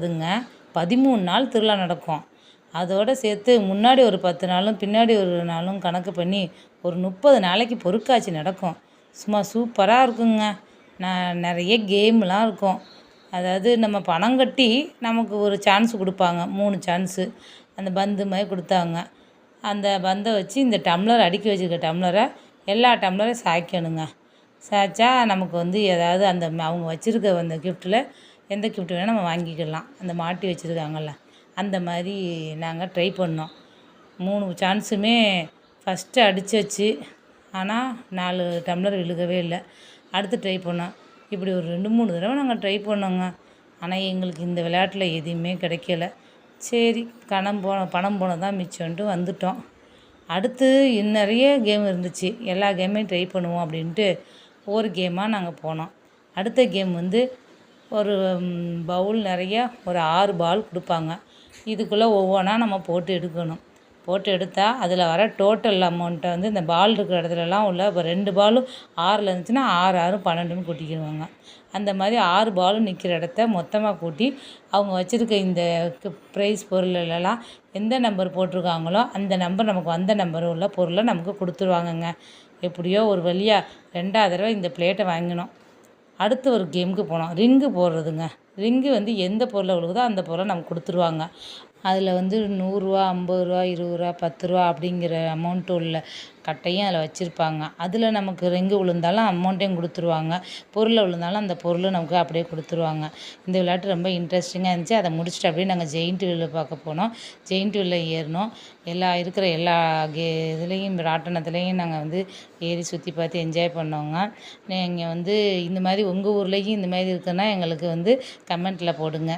அதுங்க பதிமூணு நாள் திருவிழா நடக்கும். அதோடு சேர்த்து முன்னாடி ஒரு பத்து நாளும் பின்னாடி ஒரு நாளும் கணக்கு பண்ணி ஒரு முப்பது நாளைக்கு பொருட்காட்சி நடக்கும். சும்மா சூப்பராக இருக்குங்க. நான் நிறைய கேம்லாம் இருக்கும். அதாவது நம்ம பணம் கட்டி நமக்கு ஒரு சான்ஸ் கொடுப்பாங்க. மூணு சான்ஸு. அந்த பந்து மாதிரி கொடுத்தாங்க. அந்த பந்தை வச்சு இந்த டம்ளர் அடுக்கி வச்சுருக்க டம்ளரை எல்லா டம்ளரையும் சாய்க்கணுங்க. சாய்ச்சா நமக்கு வந்து ஏதாவது அந்த அவங்க வச்சுருக்க அந்த கிஃப்ட்டில் எந்த கிஃப்ட் வேணால் நம்ம வாங்கிக்கலாம். அந்த மாட்டி வச்சுருக்காங்கல்ல. அந்த மாதிரி நாங்கள் ட்ரை பண்ணோம். மூணு சான்ஸுமே ஃபஸ்ட்டு அடிச்சாச்சு ஆனால் நாலு டம்ளர் விழுகவே இல்லை. அடுத்து ட்ரை பண்ணோம். இப்படி ஒரு ரெண்டு மூணு தடவை நாங்கள் ட்ரை பண்ணோங்க. ஆனால் எங்களுக்கு இந்த விளையாட்டில் எதுவுமே கிடைக்கல. சரி கணம் போன பணம் போனது தான் மிச்சம்ன்ட்டு வந்துட்டோம். அடுத்து நிறைய கேம் இருந்துச்சு. எல்லா கேமையும் ட்ரை பண்ணுவோம் அப்படின்ட்டு ஒவ்வொரு கேமாக நாங்கள் போனோம். அடுத்த கேம் வந்து ஒரு பவுல் நிறைய ஒரு ஆறு பால் கொடுப்பாங்க. இதுக்குள்ளே ஒவ்வொன்றா நம்ம போட்டு எடுக்கணும். போட்டு எடுத்தால் அதில் வர டோட்டல் அமௌண்ட்டை வந்து இந்த பால் இருக்கிற இடத்துலலாம் உள்ள இப்போ ரெண்டு பாலும் ஆறில் இருந்துச்சுன்னா ஆறு ஆறும் பன்னெண்டுன்னு கூட்டிக்கிடுவாங்க. அந்த மாதிரி ஆறு பாலும் நிற்கிற இடத்த மொத்தமாக கூட்டி அவங்க வச்சுருக்க இந்த ப்ரைஸ் பொருளெல்லாம் எந்த நம்பர் போட்டிருக்காங்களோ அந்த நம்பர் நமக்கு வந்த நம்பர் உள்ள பொருளை நமக்கு கொடுத்துருவாங்கங்க. எப்படியோ ஒரு வழியாக ரெண்டாவது தடவை இந்த பிளேட்டை வாங்கினோம். அடுத்து ஒரு கேமுக்கு போனோம் ரிங்கு போடுறதுங்க. ரிங்கு வந்து எந்த பொருளை விழுகுதோ அந்த பொருளை நமக்கு கொடுத்துருவாங்க. அதில் வந்து நூறுரூவா ஐம்பது ரூபா இருபது ரூபா பத்து ரூபா அப்படிங்கிற அமௌண்ட்டு உள்ள கட்டையும் அதில் வச்சுருப்பாங்க. அதில் நமக்கு ரிங்கு விழுந்தாலும் அமௌண்ட்டையும் கொடுத்துருவாங்க. பொருளை விழுந்தாலும் அந்த பொருள் நமக்கு அப்படியே கொடுத்துருவாங்க. இந்த விளையாட்டு ரொம்ப இன்ட்ரெஸ்டிங்காக இருந்துச்சு. அதை முடிச்சுட்டு அப்படியே நாங்கள் ஜெயிண்ட் வீல் பார்க்க போனோம். ஜெயிண்ட் வீலில் ஏறினோம். எல்லா இருக்கிற எல்லா கே இதுலேயும் ராட்டினத்துலேயும் நாங்கள் வந்து ஏறி சுற்றி பார்த்து என்ஜாய் பண்ணோங்க. நீங்கள் வந்து இந்த மாதிரி உங்கள் ஊர்லேயும் இந்த மாதிரி இருக்குன்னா எங்களுக்கு வந்து கமெண்ட்டில் போடுங்க.